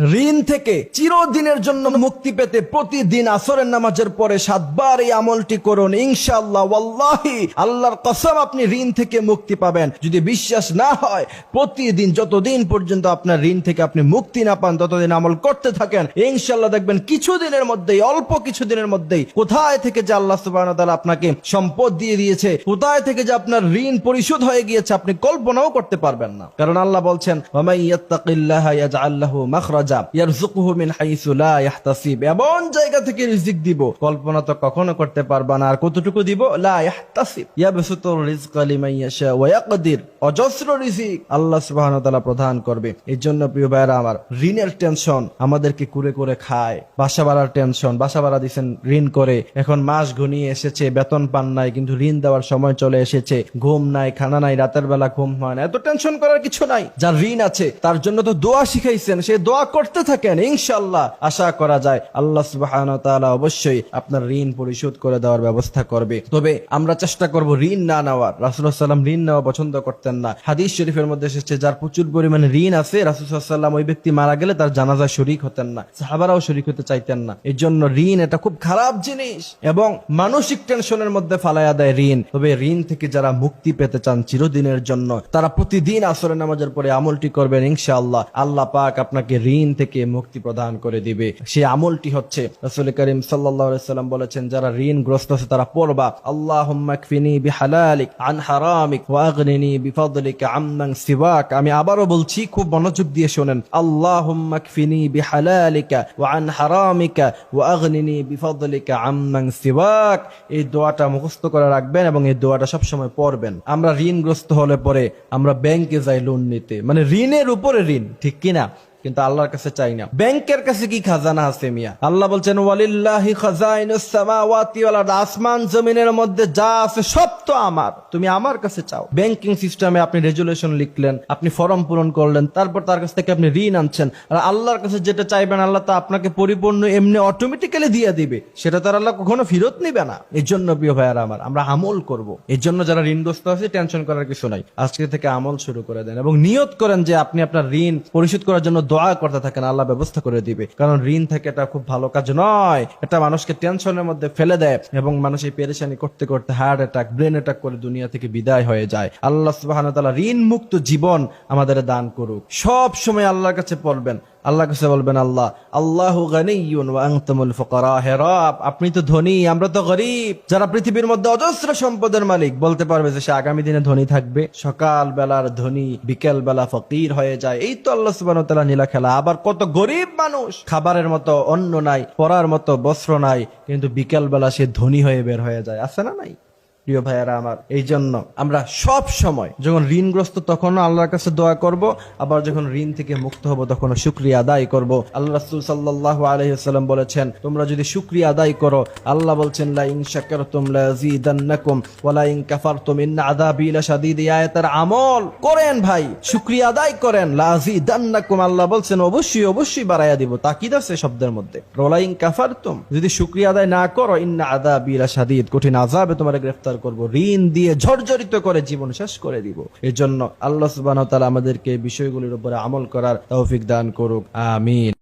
ঋণ থেকে চিরদিনের জন্য মুক্তি পেতে প্রতিদিন আসরের নামাজের পরে সাতবার এই আমলটি করুন। ইনশাআল্লাহ, ওয়াল্লাহি, আল্লাহর কসম আপনি ঋণ থেকে মুক্তি পাবেন। যদি বিশ্বাস না হয়, প্রতিদিন যতদিন পর্যন্ত আপনার ঋণ থেকে আপনি মুক্তি না পান, ততদিন আমল করতে থাকেন। ইনশাআল্লাহ দেখবেন কিছুদিনের মধ্যেই, অল্প কিছুদিনের মধ্যেই কোথায় থেকে যে আল্লাহ ওয়া আপনাকে সম্পদ দিয়ে দিয়েছে, কোথায় থেকে যে আপনার ঋণ পরিশোধ হয়ে গিয়েছে, আপনি কল্পনাও করতে পারবেন না। কারণ আল্লাহ বলছেন ওয়ামাই ইয়াত্তাকিল্লাহা লাহু মিন ইয়াহতাসিব। এমন জায়গা থেকে রিজিক দিব, কল্পনা তো কখনো করতে পারবা না। আর কতটুকু দিব? লা ইয়াহতাসিব। লিমান ইয়াশা ওয়া ইয়াকদির। অজস্র রিজিক আল্লাহ তাআলা প্রদান করবে। এই জন্য প্রিয় ভাইরা আমার, ঋণের টেনশন আমাদেরকে কুরে করে খায়। বাসা ভাড়ার টেনশন, বাসা ভাড়া দিচ্ছেন ঋণ করে। এখন মাস ঘনিয়ে এসেছে, বেতন পান নাই, কিন্তু ঋণ দেওয়ার সময় চলে এসেছে। ঘুম নাই, খানা নাই, রাতের বেলা ঘুম হয় না। এত টেনশন করার কিছু নাই। যার ঋণ আছে, তার জন্য তো দোয়া শিখাইছেন। সে দোয়া করতে থাকেন ইনশাল্লাহ আশা করা যায় আল্লাহ তাআলা অবশ্যই আপনার ঋণ পরিশোধ করে দেওয়ার ব্যবস্থা করবে। তবে আমরা চেষ্টা করব ঋণ না নেওয়ার। রাসূলুল্লাহ সাল্লাম ঋণ নেওয়া পছন্দ করতেন না। হাদিস শরীফের মধ্যে এসেছে, যার প্রচুর পরিমাণে ঋণ আছে রাসূলুল্লাহ সাল্লাম ওই ব্যক্তি মারা গেলে তার জানাজায় শরিক হতেন না, সাহাবারাও শরিক হতে চাইতেন না। এর জন্য ঋণ এটা খুব খারাপ জিনিস এবং মানসিক টেনশনের মধ্যে ফালাইয়া দেয় ঋণ। তবে ঋণ থেকে যারা মুক্তি পেতে চান চিরদিনের জন্য, তারা প্রতিদিন আসরে নামাজের পরে আমলটি করবেন, ইনশাআল্লাহ। আল্লাহ পাক আপনাকে ঋণ থেকে মুক্তি প্রদান করে দিবে। সে আমলটি হচ্ছে রাসূল করিম সাল্লাম বলেছেন, যারা ঋণগ্রস্ত আছে তারা পড়বা আম্মান আমি আবারও বলছি, খুব মনোযোগ দিয়ে শুনেন এই করে রাখবেন এবং এই দোয়াটা সবসময় পড়বেন। আমরা ঋণগ্রস্ত হলে পরে আমরা ব্যাংকে যাই লোন নিতে। মানে ঋণের উপরে ঋণ, ঠিক কিনা? কিন্তু আল্লাহর কাছে চাই না। ব্যাংকের কাছে কি খাজানা আছে মিয়া? আল্লাহ বলছেন, ওয়ালিল্লাহি খাজাইনুস সামাওয়াতি ওয়াল আরদ। আসমান জমিনের মধ্যে যা আছে সব তো আমার। তুমি আমার কাছে চাও। ব্যাংকিং সিস্টেমে আপনি রেজুলেশন লিখলেন, আপনি ফর্ম পূরণ করলেন, তারপর তার কাছ থেকে আপনি ঋণ আনছেন। আর আল্লাহর কাছে যেটা চাইবেন, আল্লাহ তা আপনাকে পরিপূর্ণ এমনি অটোমেটিক্যালি দিয়ে দিবে। সেটা তার আল্লাহ কখনো ফেরত নিবে না। এর জন্য প্রিয় ভাইয়ারা আমার, আমরা আমল করব। এর জন্য যারা ঋণগ্রস্ত আছে টেনশন করার কিছু নাই। আজকে থেকে আমল শুরু করে দেন এবং নিয়ত করেন যে আপনি আপনার ঋণ পরিশোধ করার জন্য দোয়া করতে থাকেন, আল্লাহ ব্যবস্থা করে দিবে। কারণ ঋণ থেকে এটা খুব ভালো কাজ নয়। এটা মানুষকে টেনশনের মধ্যে ফেলে দেয় এবং মানুষ এই পেরেশানি করতে করতে হার্ট অ্যাটাক ব্রেন অ্যাটাক করে দুনিয়া থেকে বিদায় হয়ে যায়। আল্লাহ সুবাহ ঋণ মুক্ত জীবন আমাদের দান করুক। সব সময় আল্লাহর কাছে পড়বেন। আল্লাহ কাছে বলবেন আল্লাহ আল্লাহ ওয়া আনতুমুল হে আপনি তো ধনী, আমরা তো গরিব। যারা পৃথিবীর মধ্যে অজস্র সম্পদের মালিক, বলতে পারবে যে সে আগামী দিনে ধনী থাকবে। সকাল বেলার ধনী বিকেল বেলা ফকির হয়ে যায়। এই তো আল্লাহ সুবহানাহু ওয়া তাআলা নীলা খেলা। আবার কত গরিব মানুষ, খাবারের মতো অন্ন নাই, পরার মতো বস্ত্র নাই, কিন্তু বিকেল বেলা সে ধনী হয়ে বের হয়ে যায়। আছে না নাই? প্রিয় ভাইয়ারা আমার এই জন্য আমরা সব সময় যখন ঋণগ্রস্ত তখন আল্লাহর কাছে দোয়া করব, আবার যখন ঋণ থেকে মুক্ত হব তখন শুক্রিয়া আদায় করব। আল্লাহ রাসূল সাল্লাল্লাহু আলাইহি ওয়াসাল্লাম বলেছেন, তোমরা যদি শুক্রিয়া আদায় করো, আল্লাহ বলছেন, লা ইন শাকারতুম লা ইয়াজিদান্নাকুম ওয়া লা ইন কাফারতুম ইন আযাবি লাশাদীদ। এই আয়াতের আমল করেন ভাই, শুক্রিয়া আদায় করেন। লা ইয়াজিদান্নাকুম আল্লাহ বলছেন, অবশ্যই অবশ্যই বাড়াইয়া দিব। তাকিদ আছে শব্দের মধ্যে। ওয়া লা ইন কাফারতুম, যদি শুক্রিয়া আদায় না করো, ইন্না আযাবি লাশাদীদ। কঠিন আযাবে তোমার গ্রেফতার করব, ঋণ দিয়ে ঝরঝরিত করে জীবন শেষ করে দিব। এজন্য জন্য আল্লাহ সুবাহ আমাদেরকে বিষয়গুলির উপরে আমল করার তৌফিক দান করুক, আমিন।